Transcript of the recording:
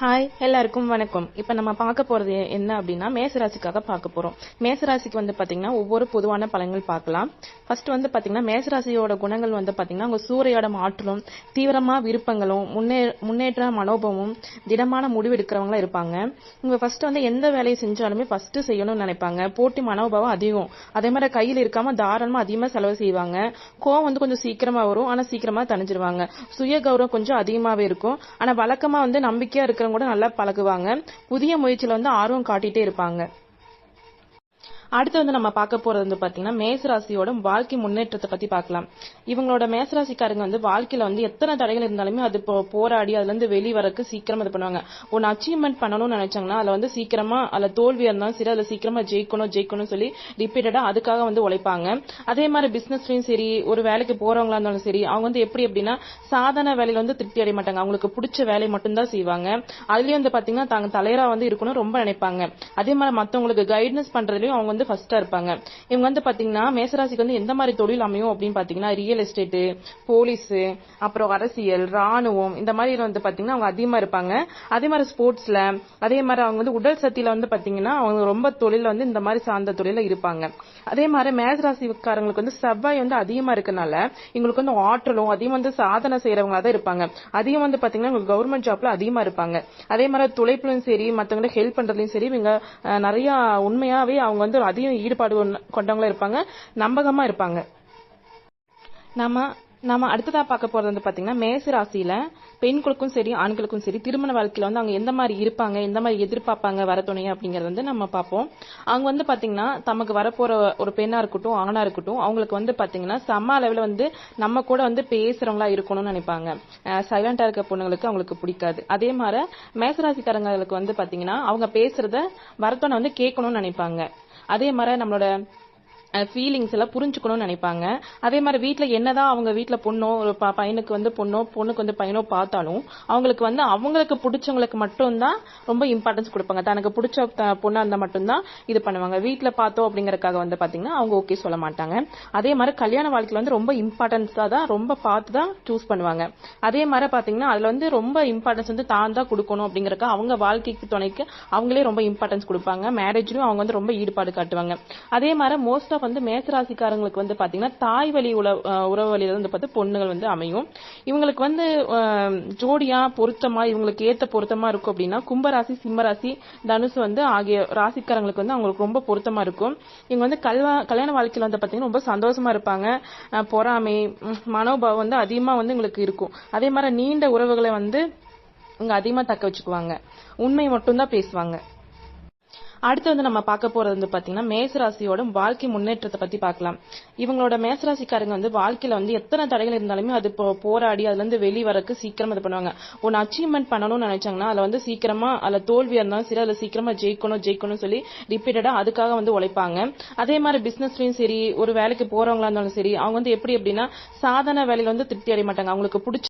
Hi எல்லாருக்கும் வணக்கம். இப்போ நம்ம பார்க்க போறது என்ன அப்படின்னா மேசராசிக்காக பார்க்க போறோம். மேசராசிக்கு வந்து பாத்தீங்கன்னா ஒவ்வொரு பொதுவான பலன்கள் பார்க்கலாம். ஃபர்ஸ்ட் வந்து பாத்தீங்கன்னா மேசராசியோட குணங்கள் வந்து பாத்தீங்கன்னா உங்க சூறையோட மாற்றலும் தீவிரமா விருப்பங்களும் முன்னே முன்னேற்ற மனோபமும் திடமான முடிவு எடுக்கிறவங்களா இருப்பாங்க. இவங்க ஃபர்ஸ்ட் வந்து எந்த வேலையை செஞ்சாலுமே ஃபர்ஸ்ட் செய்யணும்னு நினைப்பாங்க. போட்டி மனோபாவம் அதிகம். அதே மாதிரி கையில் இருக்காம தாராளமா அதிகமா செலவு செய்வாங்க. கோவம் வந்து கொஞ்சம் சீக்கிரமா வரும். ஆனா சீக்கிரமா தணிஞ்சிருவாங்க. சுய கௌரவம் கொஞ்சம் அதிகமாவே இருக்கும். ஆனா வழக்கமா வந்து நம்பிக்கையா இருக்கிறவங்க கூட நல்லா பழகுவாங்க. புதிய முயற்சியில வந்து ஆர்வம் காட்டிட்டே இருப்பாங்க. அடுத்து வந்து நம்ம பார்க்க போறது வந்து பாத்தீங்கன்னா மேசராசியோட வாழ்க்கை முன்னேற்றத்தை பத்தி பார்க்கலாம். இவங்களோட மேசராசிக்காரங்க வந்து வாழ்க்கையில வந்து எத்தனை தடைகள் இருந்தாலுமே அது போ- போராடி அதுல இருந்து வெளி வரக்கு சீக்கிரமா இது பண்ணுவாங்க. ஒன்னு அச்சீவ்மெண்ட் பண்ணணும்னு நினைச்சாங்கன்னா அதுல வந்து சீக்கிரமா அதுல தோல்வியா இருந்தாலும் சரி அதுல சீக்கிரமா ஜெயிக்கணும் ஜெயிக்கணும்னு சொல்லி ரிப்பீட்டடா அதுக்காக வந்து உழைப்பாங்க. அதே மாதிரி பிசினஸ்லயும் சரி ஒரு வேலைக்கு போறவங்களா இருந்தாலும் சரி அவங்க வந்து எப்படி அப்படின்னா சாதாரண வேலையில வந்து திருப்தி அடைய மாட்டாங்க. அவங்களுக்கு பிடிச்ச வேலையை மட்டும்தான் செய்வாங்க. அதுலயும் வந்து பாத்தீங்கன்னா தாங்க தலைவரா வந்து இருக்கணும் ரொம்ப நினைப்பாங்க. அதே மாதிரி மத்தவங்களுக்கு கைடன்ஸ் பண்றதுலயும் அவங்க வந்து ஃபர்ஸ்டா இருப்பாங்க. இவங்க வந்து பாத்தீங்கன்னா மேசராசிக்கு வந்து எந்த மாதிரி தொழில் அமையும் அப்படின்னு பாத்தீங்கன்னா ரியல் எஸ்டேட் போலீஸ் அப்புறம் அரசியல் ராணுவம் இந்த மாதிரி வந்து பாத்தீங்கன்னா அவங்க அதிகமா இருப்பாங்க. அதே மாதிரி ஸ்போர்ட்ஸ்ல அதே மாதிரி அவங்க வந்து உடல் சக்தியில வந்து பாத்தீங்கன்னா அவங்க ரொம்ப தொழில வந்து இந்த மாதிரி சார்ந்த தொழில இருப்பாங்க. அதே மாதிரி மேசராசிக்காரங்களுக்கு வந்து செவ்வாய் வந்து அதிகமா இருக்கனால இவங்களுக்கு வந்து ஆற்றலும் அதிகம் வந்து சாதனை செய்யறவங்களா தான் இருப்பாங்க. அதிகம் வந்து பாத்தீங்கன்னா கவர்மெண்ட் ஜாப்ல அதிகமா இருப்பாங்க. அதே மாதிரி துளைப்புலையும் சரி மத்தவங்களுக்கு ஹெல்ப் பண்றதுலயும் சரி இவங்க நிறைய உண்மையாவே அவங்க வந்து அதிகம் ஈடுபாடு கொண்ட- கொண்டவங்களா இருப்பாங்க. நம்பகமா இருப்பாங்க. நம்ம நாம அடுத்ததா பார்க்க போறது வந்து பாத்தீங்கன்னா மேச ராசியில பெண்களுக்கும் சரி ஆண்களுக்கும் சரி திருமண வாழ்க்கையில வந்து அவங்க எந்த மாதிரி இருப்பாங்க எந்த மாதிரி எதிர்பார்ப்பாங்க வர துணையை அப்படிங்கறது வந்து நம்ம பார்ப்போம். அவங்க வந்து பாத்தீங்கன்னா தமக்கு வரப்போற ஒரு பெண்ணா இருக்கட்டும் ஆணா இருக்கட்டும் அவங்களுக்கு வந்து பாத்தீங்கன்னா சம அளவுல வந்து நம்ம கூட வந்து பேசுறவங்களா இருக்கணும்னு நினைப்பாங்க. சைலண்டா இருக்க பொண்ணுங்களுக்கு அவங்களுக்கு பிடிக்காது. அதே மாதிரி மேசராசிக்காரங்களுக்கு வந்து பாத்தீங்கன்னா அவங்க பேசுறத வரத்தோனை வந்து கேட்கணும்னு நினைப்பாங்க. அதே மாதிரி நம்மளோட ஃபீலிங்ஸ் எல்லாம் புரிஞ்சுக்கணும்னு நினைப்பாங்க. அதே மாதிரி வீட்டில் என்னதான் அவங்க வீட்டில் பொண்ணோ ஒரு ப- பையனுக்கு வந்து பொண்ணோ பொண்ணுக்கு வந்து பையனோ பார்த்தாலும் அவங்களுக்கு வந்து அவங்களுக்கு பிடிச்சவங்களுக்கு மட்டும்தான் ரொம்ப இம்பார்ட்டன்ஸ் கொடுப்பாங்க. தனக்கு பிடிச்ச பொண்ணாக இருந்தால் மட்டும்தான் இது பண்ணுவாங்க. வீட்டில் பார்த்தோம் அப்படிங்கறக்காக வந்து பார்த்தீங்கன்னா அவங்க ஓகே சொல்ல மாட்டாங்க. அதே மாதிரி கல்யாண வாழ்க்கையில் வந்து ரொம்ப இம்பார்ட்டன்ஸாக தான் ரொம்ப பார்த்து தான் சூஸ் பண்ணுவாங்க. அதே மாதிரி பார்த்தீங்கன்னா அதில் வந்து ரொம்ப இம்பார்ட்டன்ஸ் வந்து தான் தான் கொடுக்கணும் அப்படிங்கறக்க அவங்க வாழ்க்கைக்கு துணைக்கு அவங்களே ரொம்ப இம்பார்ட்டன்ஸ் கொடுப்பாங்க. மேரேஜ்லயும் அவங்க வந்து ரொம்ப ஈடுபாடு காட்டுவாங்க. அதே மாதிரி மோஸ்ட் ஆஃப் வந்து மேசராசிக்காரங்களுக்கு வந்து பாத்தீங்கன்னா தாய் வழி உறவு வழியில வந்து பார்த்து பொண்ணுகள் வந்து அமையும். இவங்களுக்கு வந்து ஜோடியா பொருத்தமா இவங்களுக்கு ஏத்த பொருத்தமா இருக்கும் அப்படின்னா கும்பராசி சிம்மராசி தனுசு வந்து ஆகிய ராசிக்காரங்களுக்கு வந்து அவங்களுக்கு ரொம்ப பொருத்தமா இருக்கும். இவங்க வந்து கல்வா கல்யாண வாழ்க்கையில வந்து பாத்தீங்கன்னா ரொம்ப சந்தோஷமா இருப்பாங்க. பொறாமை மனோபாவம் வந்து அதிகமா வந்து உங்களுக்கு இருக்கும். அதே மாதிரி நீண்ட உறவுகளை வந்து இவங்க அதிகமா தக்க வச்சுக்குவாங்க. உண்மை மட்டும்தான் பேசுவாங்க. அடுத்து வந்து நம்ம பார்க்க போறது வந்து பாத்தீங்கன்னா மேசராசியோட வாழ்க்கை முன்னேற்றத்தை பத்தி பார்க்கலாம். இவங்களோட மேசராசிக்காரங்க வந்து வாழ்க்கையில வந்து எத்தனை தடைகள் இருந்தாலுமே அது போராடி அதுல இருந்து வெளி வரக்கு சீக்கிரம் இது பண்ணுவாங்க. ஒன்னு அச்சீவ்மெண்ட் பண்ணணும்னு நினைச்சாங்கன்னா அதுல வந்து சீக்கிரமா அதுல தோல்வியா இருந்தாலும் சரி அதுல சீக்கிரமா ஜெயிக்கணும் ஜெயிக்கணும்னு சொல்லி ரிப்பீட்டடா அதுக்காக வந்து உழைப்பாங்க. அதே மாதிரி பிசினஸ்லயும் சரி ஒரு வேலைக்கு போறவங்களா இருந்தாலும் சரி அவங்க வந்து எப்படி அப்படின்னா சாதாரண வேலையில வந்து திருப்தி அடைய மாட்டாங்க. அவங்களுக்கு பிடிச்ச